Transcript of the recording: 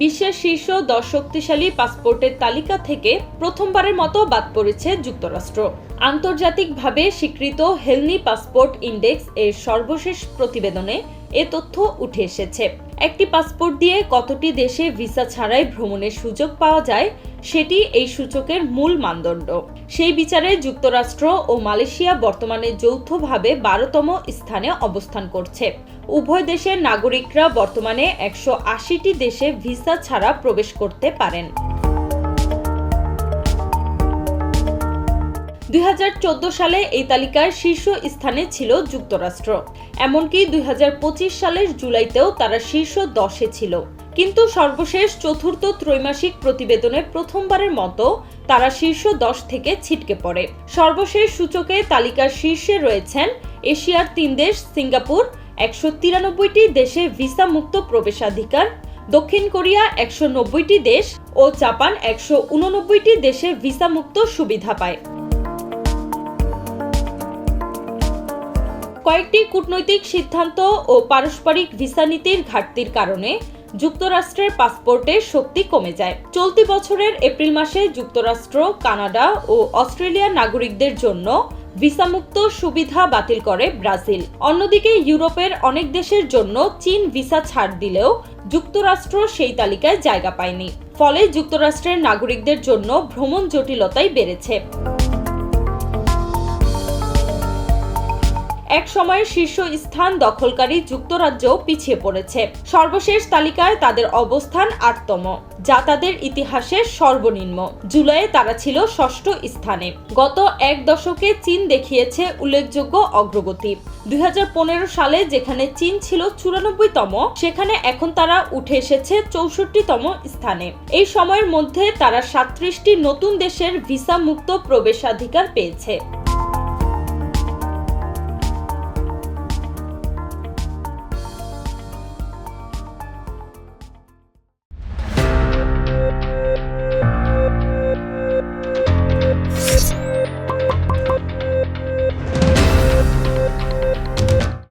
বিশ্বের শীর্ষ দশ শক্তিশালী পাসপোর্টের তালিকা থেকে প্রথমবারের মতো বাদ পড়েছে যুক্তরাষ্ট্র। আন্তর্জাতিকভাবে স্বীকৃত হেলনি পাসপোর্ট ইন্ডেক্স এর সর্বশেষ প্রতিবেদনে এ তথ্য উঠে এসেছে। একটি পাসপোর্ট দিয়ে কতটি দেশে ভিসা ছাড়াই ভ্রমণের সুযোগ পাওয়া যায়, সেটি এই সূচকের মূল মানদণ্ড। সেই বিচারে যুক্তরাষ্ট্র ও মালয়েশিয়া বর্তমানে যৌথভাবে বারোতম স্থানে অবস্থান করছে। উভয় দেশের নাগরিকরা বর্তমানে একশো আশিটি দেশে ভিসা ছাড়া প্রবেশ করতে পারেন। দুই হাজার চোদ্দ সালে এই তালিকার শীর্ষ স্থানে ছিল যুক্তরাষ্ট্র। এমনকি দুই হাজার পঁচিশ সালের জুলাইতেও তারা শীর্ষ দশে ছিল। কিন্তু সর্বশেষ চতুর্থ ত্রৈমাসিক প্রতিবেদনে প্রথমবারের মতো তারা শীর্ষ দশ থেকে ছিটকে পড়ে। সর্বশেষ সূচকে তালিকার শীর্ষে রয়েছেন এশিয়ার তিন দেশ সিঙ্গাপুর, একশো তিরানব্বইটি দেশে ভিসা মুক্ত প্রবেশাধিকার, দক্ষিণ কোরিয়া, একশো নব্বইটি দেশ ও জাপান, একশো উননব্বইটি দেশে ভিসা মুক্ত সুবিধা পায়। কয়েকটি কূটনৈতিক সিদ্ধান্ত ও পারস্পরিক ভিসা নীতির ঘাটতির কারণে যুক্তরাষ্ট্রের পাসপোর্টের শক্তি কমে যায়। চলতি বছরের এপ্রিল মাসে যুক্তরাষ্ট্র, কানাডা ও অস্ট্রেলিয়ার নাগরিকদের জন্য ভিসামুক্ত সুবিধা বাতিল করে ব্রাজিল। অন্যদিকে ইউরোপের অনেক দেশের জন্য চীন ভিসা ছাড় দিলেও যুক্তরাষ্ট্র সেই তালিকায় জায়গা পায়নি। ফলে যুক্তরাষ্ট্রের নাগরিকদের জন্য ভ্রমণ জটিলতাই বেড়েছে। এক সময়ের শীর্ষ স্থান দখলকারী যুক্তরাজ্য পিছিয়ে পড়েছে। সর্বশেষ তালিকায় তাদের অবস্থান আটতম, যা তাদের ইতিহাসের সর্বনিম্ন। জুলাইয়ে তারা ছিল ষষ্ঠ স্থানে। গত এক দশকে চীন দেখিয়েছে উল্লেখযোগ্য অগ্রগতি। দুই হাজার পনেরো সালে যেখানে চীন ছিল চুরানব্বইতম, সেখানে এখন তারা উঠে এসেছে চৌষট্টিতম স্থানে। এই সময়ের মধ্যে তারা সাত্রিশটি নতুন দেশের ভিসা মুক্ত প্রবেশাধিকার পেয়েছে।